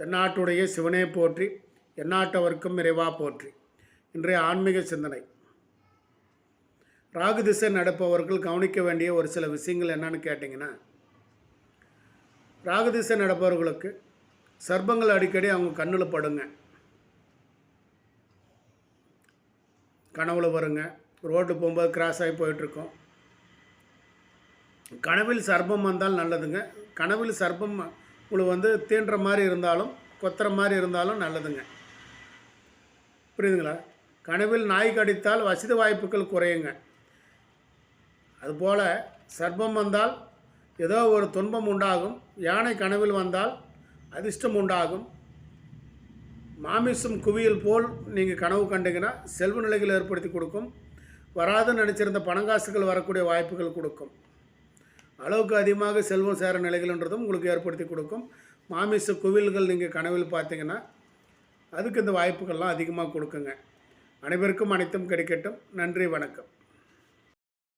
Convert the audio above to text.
தென்னாட்டுடைய சிவனே போற்றி எந்நாட்டவர்க்கும் இறைவா போற்றி. இன்றைய ஆன்மீக சிந்தனை. ராகு திசை நடப்பவர்கள் கவனிக்க வேண்டிய ஒரு சில விஷயங்கள் என்னன்னு கேட்டிங்கன்னா ராகு திசை நடப்பவர்களுக்கு சர்ப்பங்கள் அடிக்கடி அவங்க கண்ணில் படுங்க. கனவுல வருங்க. ரோட்டு போகும்போது கிராஸ் ஆகி போயிட்டுருக்கோம். கனவில் சர்ப்பம் வந்தால் நல்லதுங்க. கனவில் சர்ப்பம் உங்களுக்கு வந்து தீண்டுற மாதிரி இருந்தாலும் கொத்துற மாதிரி இருந்தாலும் நல்லதுங்க. புரியுதுங்களா? கனவில் நாய் கடித்தால் வசதி வாய்ப்புகள் குறையுங்க. அதுபோல் சர்ப்பம் வந்தால் ஏதோ ஒரு துன்பம் உண்டாகும். யானை கனவில் வந்தால் அதிர்ஷ்டம் உண்டாகும். மாமிசம் குவியல் போல் நீங்கள் கனவு கண்டீங்கன்னா செல்வ நிலைகள் ஏற்படுத்தி கொடுக்கும். வராதுன்னு நினச்சிருந்த பணங்காசுகள் வரக்கூடிய வாய்ப்புகள் கொடுக்கும். அளவுக்கு அதிகமாக செல்வம் சேர நிலைகள்ன்றதும் உங்களுக்கு ஏற்படுத்தி கொடுக்கும். மாமிச கோவில்கள் நீங்கள் கனவில் பார்த்தீங்கன்னா அதுக்கு இந்த வாய்ப்புகள்லாம் அதிகமாக கொடுக்குங்க. அனைவருக்கும் அனைத்தும் கிடைக்கட்டும். நன்றி வணக்கம்.